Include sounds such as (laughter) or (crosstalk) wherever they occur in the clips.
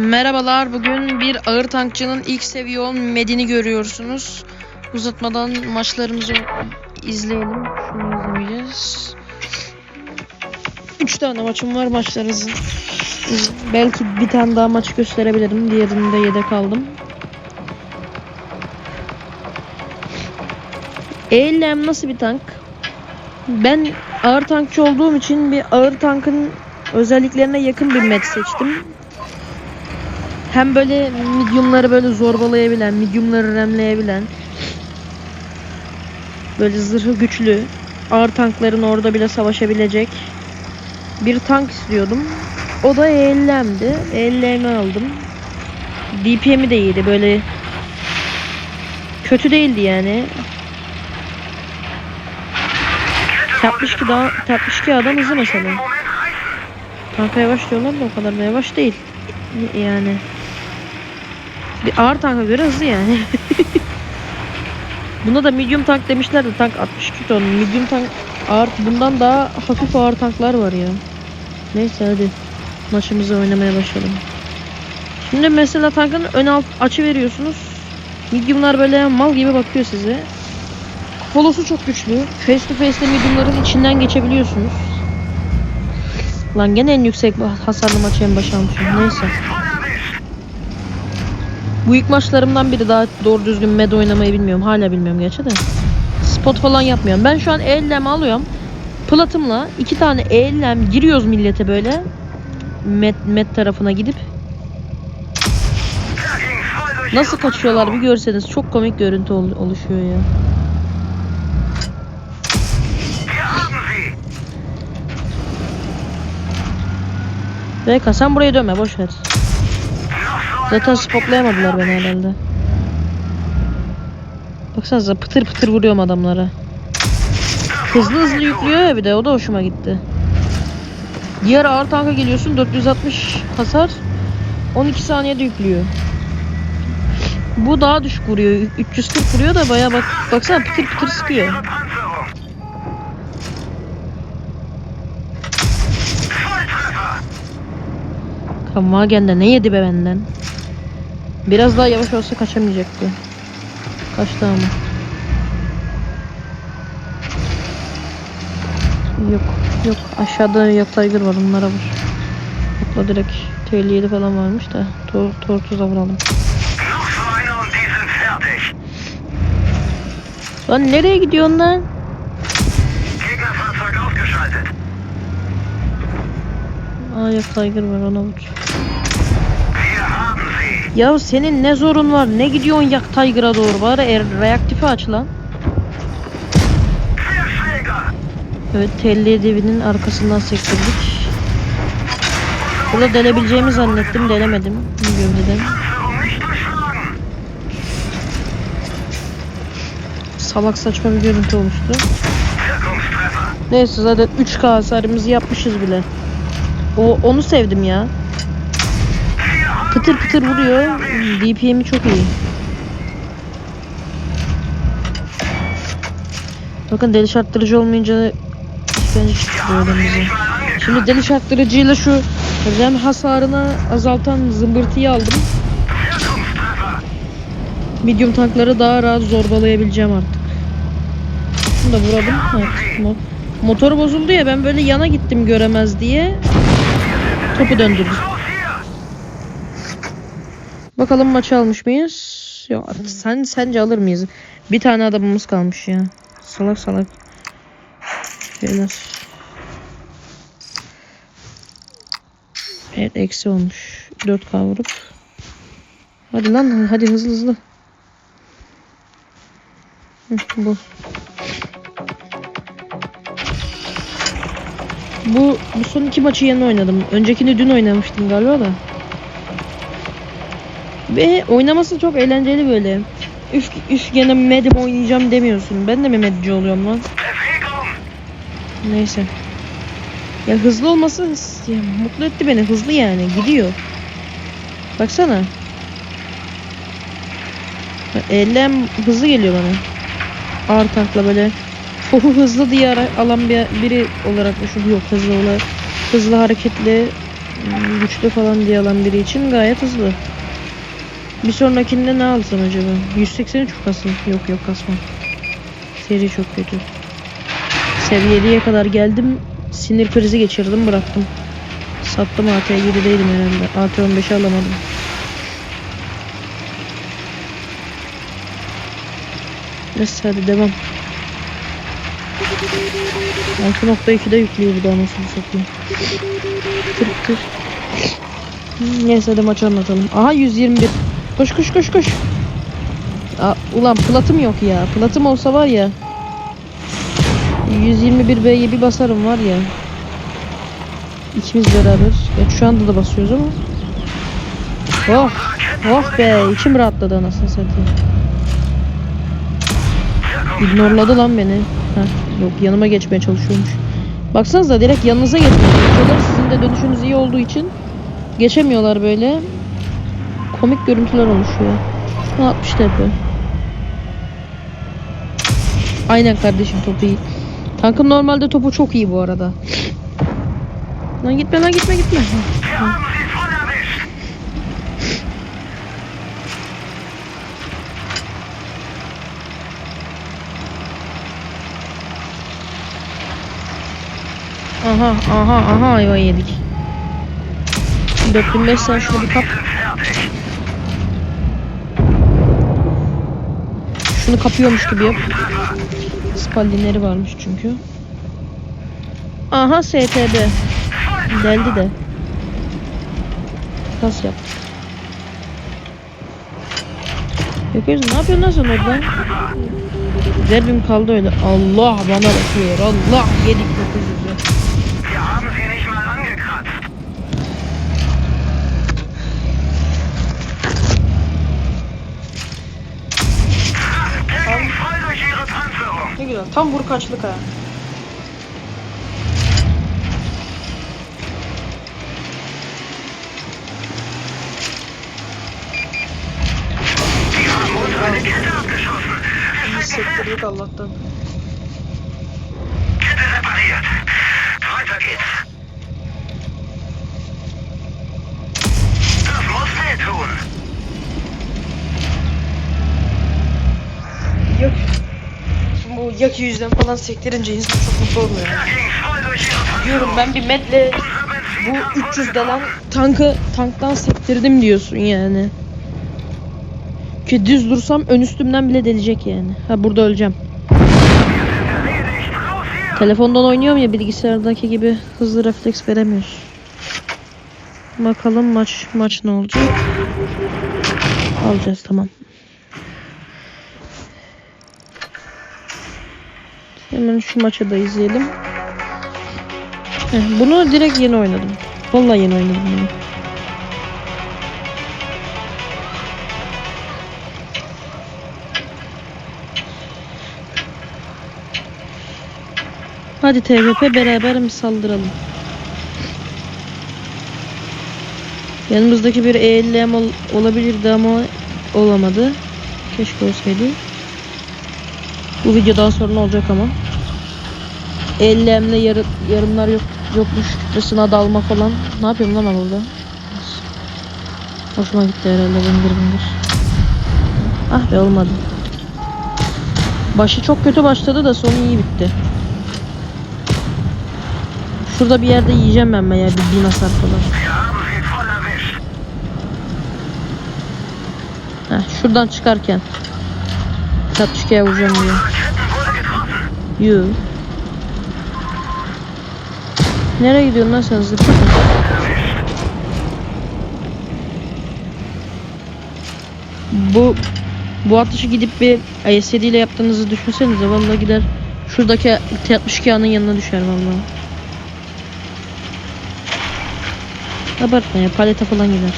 Merhabalar. Bugün bir ağır tankçının ilk seviye 10 medini görüyorsunuz. Uzatmadan maçlarımızı izleyelim. Şunu izlemeyeceğiz. 3 tane maçım var maçlarınızı. Belki bir tane daha maç gösterebilirim. Diğerinde yedek aldım. Eylem nasıl bir tank? Ben ağır tankçı olduğum için bir ağır tankın özelliklerine yakın bir med seçtim. Hem böyle mediumları böyle zorbalayabilen, mediumları remleyebilen, böyle zırhı güçlü, ağır tankların orada bile savaşabilecek bir tank istiyordum. O da ELM'di. ELM'i aldım. DPM'i de iyiydi böyle kötü değildi yani. Tapmış ki daha tapmış ki adam hızlı mesela. Tanka yavaş diyorlar da o kadar da yavaş değil. Yani bir ağır tanka göre hızlı yani. (laughs) Buna da medium tank demişler de tank 62 ton. Medium tank ağır bundan daha hafif ağır tanklar var ya. Neyse hadi maçımızı oynamaya başlayalım. Şimdi mesela tankın ön alt açı veriyorsunuz. Mediumlar böyle mal gibi bakıyor size. Kolosu çok güçlü. Face to face'le mediumların içinden geçebiliyorsunuz. Lan gene en yüksek hasarlı maçı en başa. Neyse. Bu ilk maçlarımdan biri daha doğru düzgün med oynamayı bilmiyorum. Hala bilmiyorum gerçi de. Spot falan yapmıyorum. Ben şu an eğellem alıyorum. Platımla iki tane eğellem giriyoruz millete böyle. Med, med tarafına gidip. Nasıl kaçıyorlar bir görseniz. Çok komik görüntü ol- oluşuyor ya. Reka sen buraya dönme boş ver. Zaten spotlayamadılar beni herhalde. Baksanıza pıtır pıtır vuruyorum adamlara. Hızlı hızlı yüklüyor ya bir de o da hoşuma gitti. Diğer ağır tanka geliyorsun 460 hasar 12 saniyede yüklüyor. Bu daha düşük vuruyor. 340 vuruyor da baya bak baksana pıtır pıtır sıkıyor. Kamagen de ne yedi be benden. Biraz daha yavaş olsa kaçamayacaktı. Kaçtı ama. Yok yok aşağıda yok tiger var onlara vur. Yokla direkt TL7 falan varmış da tor tortuza vuralım. Lan nereye gidiyorsun lan? Aa yok tiger var ona vur. Ya senin ne zorun var? Ne gidiyorsun yak Tiger'a doğru? Bari er, reaktifi aç lan. Evet telli devinin arkasından sektirdik. Burada delebileceğimi zannettim. Delemedim. Gövdeden. Salak saçma bir görüntü oluştu. Neyse zaten 3K hasarımızı yapmışız bile. O onu sevdim ya. Pıtır pıtır vuruyor. DPM'i çok iyi. Bakın deliş arttırıcı olmayınca işkence çıkıyor önümüze. Şimdi deliş arttırıcıyla şu rem hasarını azaltan zımbırtıyı aldım. Medium tankları daha rahat zorbalayabileceğim artık. Şunu da vuralım. Evet. Mo- Motor bozuldu ya ben böyle yana gittim göremez diye. Topu döndürdüm. Bakalım maçı almış mıyız? Yok sen sence alır mıyız? Bir tane adamımız kalmış ya. Salak salak. Şeyler. Evet eksi olmuş. 4K vurup. Hadi lan hadi hızlı hızlı. Hı, bu. Bu, bu son iki maçı yeni oynadım. Öncekini dün oynamıştım galiba da. Ve oynaması çok eğlenceli böyle. Üf, üf gene medim oynayacağım demiyorsun. Ben de mi medci oluyorum lan? Neyse. Ya hızlı olması ya, mutlu etti beni. Hızlı yani. Gidiyor. Baksana. Ellem hızlı geliyor bana. Ağır tankla böyle. Fohu hızlı diye alan bir, biri olarak düşün. Yok hızlı olarak. Hızlı hareketli Güçlü falan diye alan biri için gayet hızlı. Bir sonrakinde ne alsam acaba? 183 kasım. Yok yok kasmam. Seri çok kötü. Seviye 7'ye kadar geldim. Sinir krizi geçirdim bıraktım. Sattım AT 7'deydim herhalde. AT 15'i alamadım. Neyse hadi devam. 6.2'de yüklüyor bir daha nasıl satayım. Kır kır. Hmm, Neyse hadi maçı anlatalım. Aha 121. Koş koş koş koş. Aa, ulan platım yok ya. Platım olsa var ya. 121 B'ye bir basarım var ya. İkimiz beraber. Ya şu anda da basıyoruz ama. Oh. Oh be. içim rahatladı anasını satayım. İgnorladı lan beni. Heh, yok yanıma geçmeye çalışıyormuş. Baksanıza direkt yanınıza geçmeye çalışıyorlar. Sizin de dönüşünüz iyi olduğu için geçemiyorlar böyle. Komik görüntüler oluşuyor. Şu an 60 TP. Aynen kardeşim topu iyi. Tankın normalde topu çok iyi bu arada. Lan gitme lan gitme gitme. Heh. Aha aha aha ayva yedik. 4005 sen şunu bir kap. Şunu kapıyormuş gibi yap. Spallinleri varmış çünkü. Aha STB. Deldi de. Kas yap. Yapıyoruz. Ne yapıyorsun lan sen orada? Derbim kaldı öyle. Allah bana bakıyor. Allah yedik 900'ü. Wir stecken fest. sektirdik Allah'tan. Kette repariert. Weiter geht's. Das muss wehtun. Yok. Bu Yaki yüzden falan sektirince insan çok mutlu oluyor. Diyorum ben bir medle bu 300 denen tankı tanktan sektirdim diyorsun yani. Ki düz dursam ön üstümden bile delecek yani. Ha burada öleceğim. Telefondan oynuyorum ya bilgisayardaki gibi hızlı refleks veremiyoruz. Bakalım maç maç ne olacak? Alacağız tamam. Hemen şu maçı da izleyelim. Heh, bunu direkt yeni oynadım. Vallahi yeni oynadım bunu. Hadi TVP beraber mi saldıralım? Yanımızdaki bir ELM ol- olabilirdi ama olamadı. Keşke olsaydı. Bu videodan sonra olacak ama. ELM'le yarı, yarımlar yok yokmuş kütlesine dalma falan. Ne yapıyorum lan ben burada? Hoşuma gitti herhalde bingir bingir. Ah be olmadı. Başı çok kötü başladı da sonu iyi bitti. Şurada bir yerde yiyeceğim ben ya bir bin hasar falan. Heh, şuradan çıkarken. Tatçıkaya vuracağım getroffen. Yuh. Nereye gidiyorsun lan sen zıpır? Bu bu atışı gidip bir IS-7 ile yaptığınızı düşünsenize vallahi gider şuradaki T-62A'nın yanına düşer vallahi. Abartma ya palete falan gider.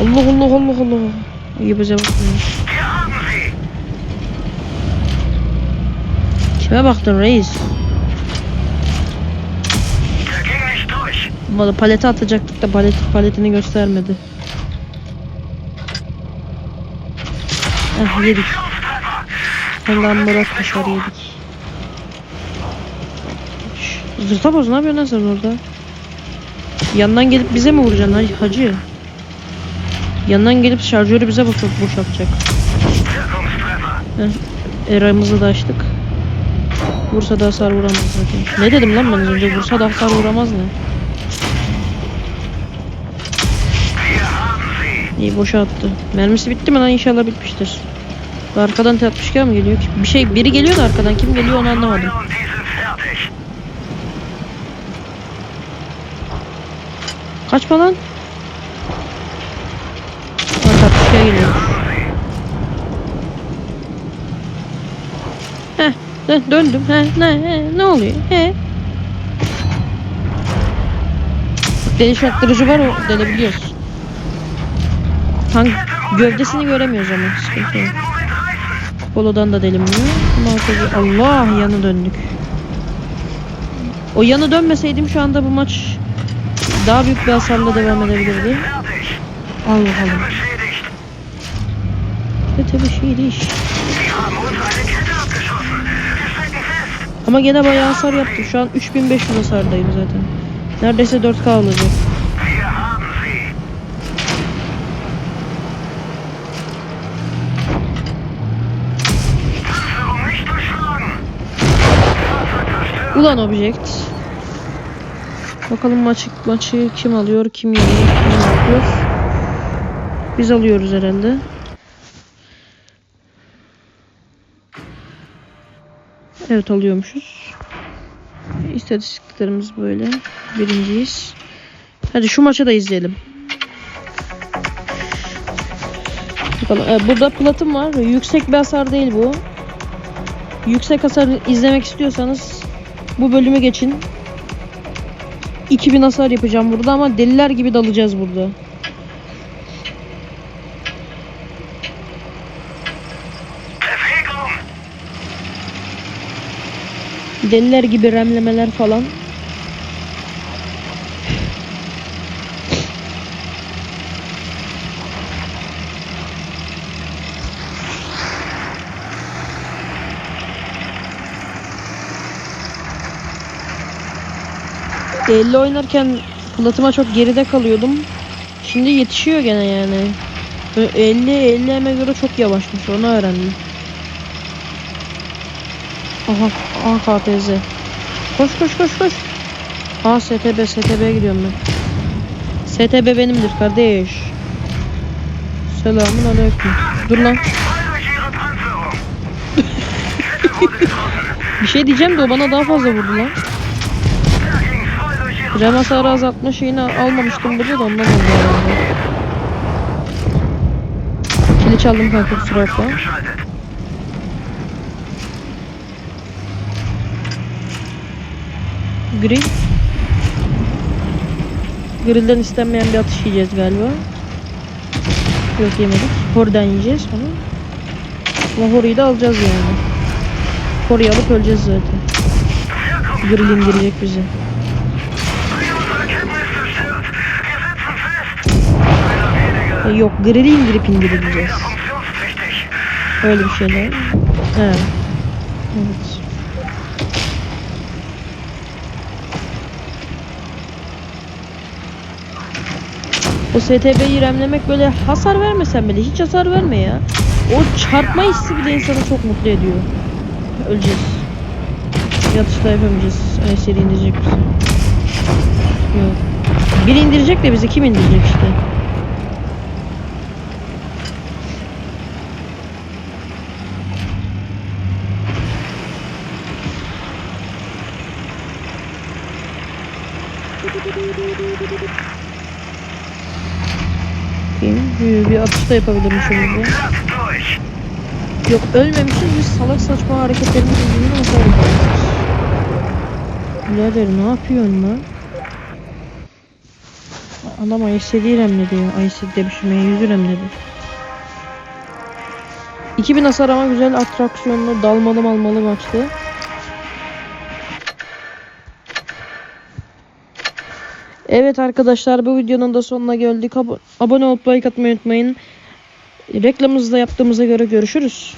Allah Allah Allah Allah. İyi bize bakmıyor. Kime baktın reis? Valla palete atacaktık da palet, paletini göstermedi. Eh yedik. Allah'ım Murat kaşar yedik. Zırta boz ne yapıyorsun sen orada? Yandan gelip bize mi vuracaksın ha- hacı? Yandan gelip şarjörü bize boş boşaltacak. Heh, Eramızı da açtık. Vursa da hasar vuramaz zaten. Ne dedim lan ben önce? Vursa da hasar vuramaz ne? İyi boşalttı. Mermisi bitti mi lan? İnşallah bitmiştir. Arkadan T-62 mı geliyor? Bir şey biri geliyor da arkadan kim geliyor onu anlamadım. Kaçma lan. Aa, T-62 geliyor. Heh, dön, döndüm. Heh, ne, he, ne oluyor? He. Deliş arttırıcı var o delebiliyoruz. Tank gövdesini göremiyoruz ama sıkıntı. Polo'dan da delinmiyor. Tabii- Allah yanı döndük. O yanı dönmeseydim şu anda bu maç daha büyük bir hasarla devam edebilirdi. Allah Allah. Kötü bir şeydi iş. Ama gene bayağı hasar yaptı. Şu an 3500 hasardayım zaten. Neredeyse 4K olacak. Ulan object. Bakalım maçı, maçı kim alıyor, kim yeniyor, kim yapıyor. Biz alıyoruz herhalde. Evet alıyormuşuz. İstatistiklerimiz böyle. Birinciyiz. Hadi şu maçı da izleyelim. Bakalım. Ee, burada platım var. Yüksek bir hasar değil bu. Yüksek hasar izlemek istiyorsanız bu bölümü geçin. 2000 hasar yapacağım burada ama deliler gibi dalacağız burada. Deliler gibi remlemeler falan. Deli oynarken platıma çok geride kalıyordum. Şimdi yetişiyor gene yani. Ö- 50 50 eme göre çok yavaşmış onu öğrendim. Aha, aha KTZ. Koş koş koş koş. Aa STB STB'ye gidiyorum ben. STB benimdir kardeş. Selamun aleyküm. Dur lan. (laughs) Bir şey diyeceğim de o bana daha fazla vurdu lan. Rem hasarı azaltma şeyini almamıştım burada da ondan oldu herhalde. Kili çaldım kanka kusura bakma. Grill. Grillden istenmeyen bir atış yiyeceğiz galiba. Yok yemedik. Hordan yiyeceğiz onu. Ama Hori'yi de alacağız yani. Hori'yi alıp öleceğiz zaten. Grill indirecek bizi. E, Yok grill'i indirip indireceğiz. Öyle bir şeyler. He. Evet. O STB'yi remlemek böyle hasar vermesen bile hiç hasar verme ya. O çarpma hissi bile insanı çok mutlu ediyor. Öleceğiz. Yatışta yapamayacağız. Ay seri indirecek bizi. Yok. Biri indirecek de bizi kim indirecek işte. Bakayım. Bir, atış da yapabilirmişim burada. Yok ölmemişiz biz salak saçma hareketlerimiz yüzünden hasar yapıyoruz. Birader ne yapıyorsun lan? Adam ICD remledi ya. ICD demişim ya 100 remledi. 2000 hasar ama güzel atraksiyonlu dalmalı malmalı maçtı. Evet arkadaşlar bu videonun da sonuna geldik. Abo- abone olup like atmayı unutmayın. Reklamımızı da yaptığımıza göre görüşürüz.